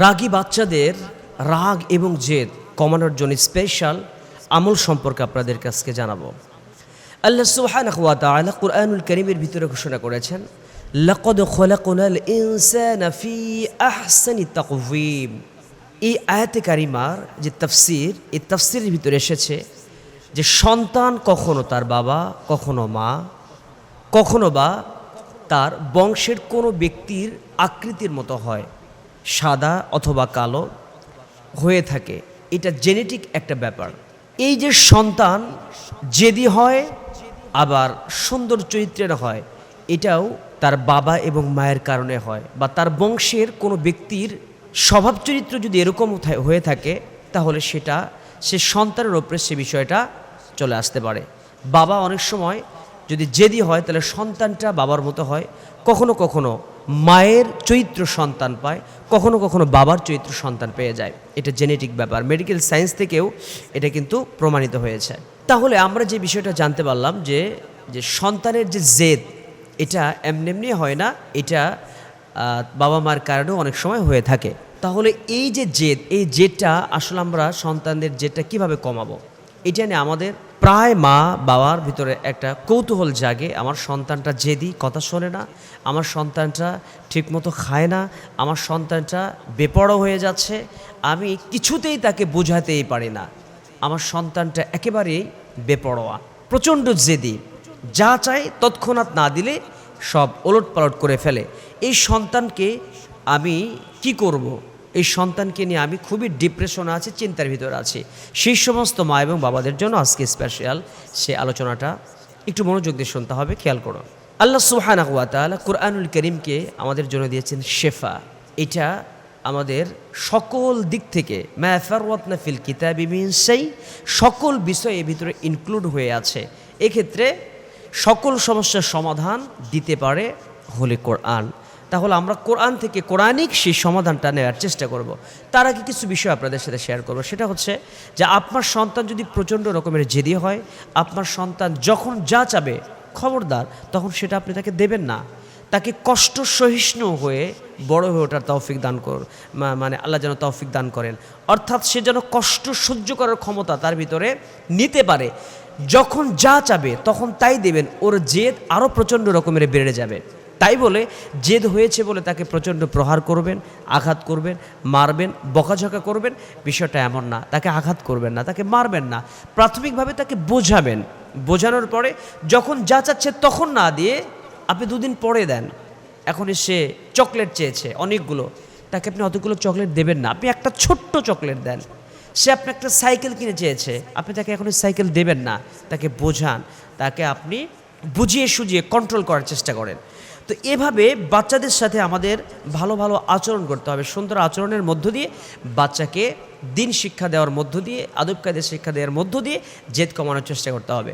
রাগী বাচ্চাদের রাগ এবং জেদ কমানোর জন্য স্পেশাল আমল সম্পর্কে আপনাদের কাছকে জানাব। আল্লাহ ওয়া তাআলা কুরআনুল কারীমের ভিতরে ঘোষণা করেছেন, লাকাদ খলাকনাল ইনসানা আহসানি তাকওয়িম। এই আয়াতে কারিমার যে তাফসির, এই তাফসিরের ভিতরে এসেছে যে সন্তান কখনো তার বাবা, কখনো মা, কখনো বা তার বংশের কোনো ব্যক্তির আকৃতির মতো হয়। সাদা অথবা কালো হয়ে থাকে। এটা জেনেটিক একটা ব্যাপার। এই যে সন্তান জেদি হয়, আবার সুন্দর চরিত্রের হয়, এটাও তার বাবা এবং মায়ের কারণে হয় বা তার বংশের কোনো ব্যক্তির স্বভাব চরিত্র যদি এরকম হয়ে থাকে, তাহলে সেটা, সে সন্তানের ওপরে সে বিষয়টা চলে আসতে পারে। বাবা অনেক সময় যদি জেদি হয়, তাহলে সন্তানটা বাবার মতো হয়। কখনো কখনো মায়ের চরিত্র সন্তান পায়, কখনো কখনো বাবার চরিত্র সন্তান পেয়ে যায়। এটা জেনেটিক ব্যাপার। মেডিকেল সায়েন্স থেকেও এটা কিন্তু প্রমাণিত হয়েছে। তাহলে আমরা যে বিষয়টা জানতে পারলাম যে যে সন্তানের যে জেদ, এটা এমনি এমনি হয় না, এটা বাবা মার কারণেও অনেক সময় হয়ে থাকে। তাহলে এই যে জেদ, এই জেদটা আসলে আমরা সন্তানদের জেদটা কীভাবে কমাবো? এটা নিয়ে আমাদের প্রায় মা বাবার ভিতরে একটা কৌতূহল জাগে, আমার সন্তানটা জেদি, কথা শোনে না, আমার সন্তানটা ঠিকমতো খায় না, আমার সন্তানটা বেপরো হয়ে যাচ্ছে, আমি কিছুতেই তাকে বোঝাতেই পারি না আমার সন্তানটা একেবারেই বেপরোয়া, প্রচণ্ড জেদি, যা চাই তৎক্ষণাৎ না দিলে সব ওলট পালট করে ফেলে এই সন্তানকে আমি কি করব। এই সন্তানকে নিয়ে আমি খুবই ডিপ্রেশনে আছি, চিন্তার ভিতরে আছি। সেই সমস্ত মা এবং বাবাদের জন্য আজকে স্পেশাল সে আলোচনাটা একটু মনোযোগ দিয়ে শুনতে হবে, খেয়াল করো। আল্লাহ সুহানা হুয়া কোরআনুল করিমকে আমাদের জন্য দিয়েছেন শেফা। এটা আমাদের সকল দিক থেকে ম্যাফারওয়াতনা ফিল কিতাবি মিন সেই সকল বিষয় এর ভিতরে ইনক্লুড হয়ে আছে। এক্ষেত্রে সকল সমস্যার সমাধান দিতে পারে হলে কোরআন তাহলে আমরা কোরআন থেকে কোরআনিক সেই সমাধানটা নেওয়ার চেষ্টা করব। তার আগে কিছু বিষয় আপনাদের সাথে শেয়ার করব। সেটা হচ্ছে যে আপনার সন্তান যদি প্রচণ্ড রকমের জেদি হয়, আপনার সন্তান যখন যা চাবে, খবরদার, তখন সেটা আপনি তাকে দেবেন না। তাকে কষ্ট সহিষ্ণু হয়ে বড় হয়ে ওঠার তৌফিক দান কর মানে আল্লাহ যেন তৌফিক দান করেন। অর্থাৎ সে যেন কষ্ট সহ্য করার ক্ষমতা তার ভিতরে নিতে পারে। যখন যা চাবে, তখন তাই দেবেন, ওর জেদ আরও প্রচণ্ড রকমের বেড়ে যাবে। তাই বলে জেদ হয়েছে বলে তাকে প্রচণ্ড প্রহার করবেন, আঘাত করবেন, মারবেন, বকাঝকা করবেন। বিষয়টা এমন না, তাকে আঘাত করবেন না, তাকে মারবেন না। প্রাথমিকভাবে তাকে বোঝাবেন। বোঝানোর পরে যখন যা চাচ্ছে তখন না দিয়ে আপনি দুদিন পরে দেন। এখন সে চকলেট চেয়েছে অনেকগুলো। তাকে আপনি অতগুলো চকলেট দেবেন না। আপনি একটা ছোট্ট চকলেট দেন। সে আপনি একটা সাইকেল কিনে চেয়েছে। আপনি তাকে এখন সাইকেল দেবেন না। তাকে বোঝান। তাকে আপনি বুঝিয়ে সুজিয়ে কন্ট্রোল করার চেষ্টা করেন। তো এভাবে বাচ্চাদের সাথে আমাদের ভালো ভালো আচরণ করতে হবে। সুন্দর আচরণের মধ্য দিয়ে, বাচ্চাকে দিন শিক্ষা দেওয়ার মধ্য দিয়ে, আদব কায়দের শিক্ষা দেওয়ার মধ্য দিয়ে জেদ কমানোর চেষ্টা করতে হবে।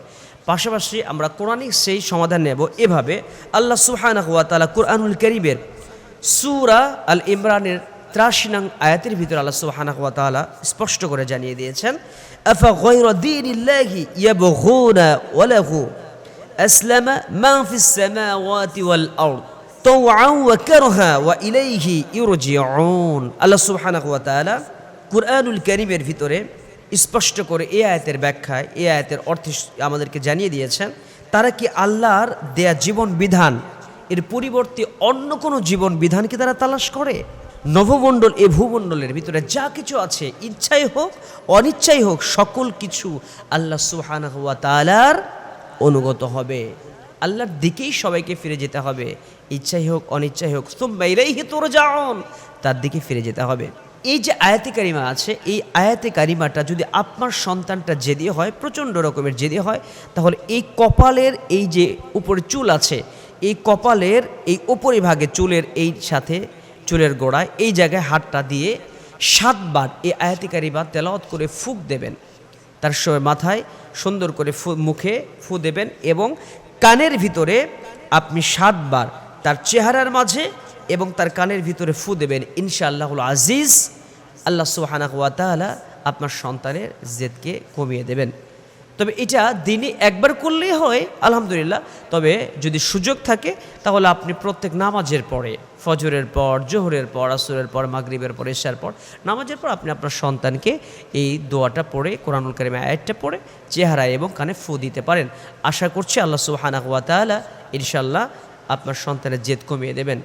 পাশাপাশি আমরা কোরআনিক সেই সমাধান নেব এভাবে। আল্লাহ সুবহানাহু ওয়া তাআলা কোরআনুল করিবের সুরা আল ইমরানের ত্রাশি নং আয়াতের ভিতরে আল্লাহ সুবহানাহু ওয়া স্পষ্ট করে জানিয়ে দিয়েছেন, আফা গায়রা দীনিল্লাহি ইয়াবগুনা ওয়া লাহু? أسلم من في السماوات والأرض طوعا وكرها وإليه يرجعون الله سبحانه وتعالى কুরআনুল কারীমের ভিতরে স্পষ্ট করে এই আয়াতের ব্যাখ্যায় এই আয়াতের অর্থে আমাদেরকে জানিয়ে দিয়েছেন তারা কি আল্লাহর দেয়া জীবন বিধান এর পরিবর্তে অন্য কোনো জীবন বিধানকে তারা তালাশ করে নবমণ্ডল এ ভূমণ্ডলের ভিতরে যা কিছু আছে ইচ্ছাই হোক অনিচ্ছাই হোক সকল কিছু আল্লাহ সুবহানাহু ওয়া তাআলার অনুগত হবে। আল্লাহর দিকেই সবাইকে ফিরে যেতে হবে। ইচ্ছাই হোক, অনিচ্ছাই হোক তোমরাই তোর যাওন তার দিকে ফিরে যেতে হবে। এই যে আয়াতে কারিমা আছে, এই আয়াতে কারিমাটা যদি আপনার সন্তানটা জেদি হয়, প্রচণ্ড রকমের জেদি হয়, তাহলে এই কপালের এই যে উপরে চুল আছে, এই কপালের এই উপরিভাগে চুলের এই সাথে, চুলের গোড়ায় এই জায়গায় হাতটা দিয়ে সাতবার এই আয়াতে কারিমা তেলাওয়াত করে ফুক দেবেন। তার মাথায় সুন্দর করে ফু মুখে ফু দেবেন এবং কানের ভিতরে আপনি সাতবার তার চেহারার মাঝে এবং তার কানের ভিতরে ফু দেবেন। ইনশাআল্লাহুল আজিজ, আল্লাহ সুহানা তাআলা আপনার সন্তানের জেদকে কমিয়ে দেবেন। তবে এটা দিনে একবার করলেই হয়, আলহামদুলিল্লাহ। তবে যদি সুযোগ থাকে, তাহলে আপনি প্রত্যেক নামাজের পরে, ফজরের পর, জোহরের পর, আসরের পর, মাগরিবের পর, এশার পর, নামাজের পর আপনি আপনার সন্তানকে এই দোয়াটা পড়ে, কোরআনুল কারিম আয়াতটা পড়ে, চেহারায় এবং কানে ফু দিতে পারেন। আশা করছি আল্লাহ সুবহানাহু ওয়া তাআলা ইনশাআল্লাহ আপনার সন্তানের জেদ কমিয়ে দেবেন।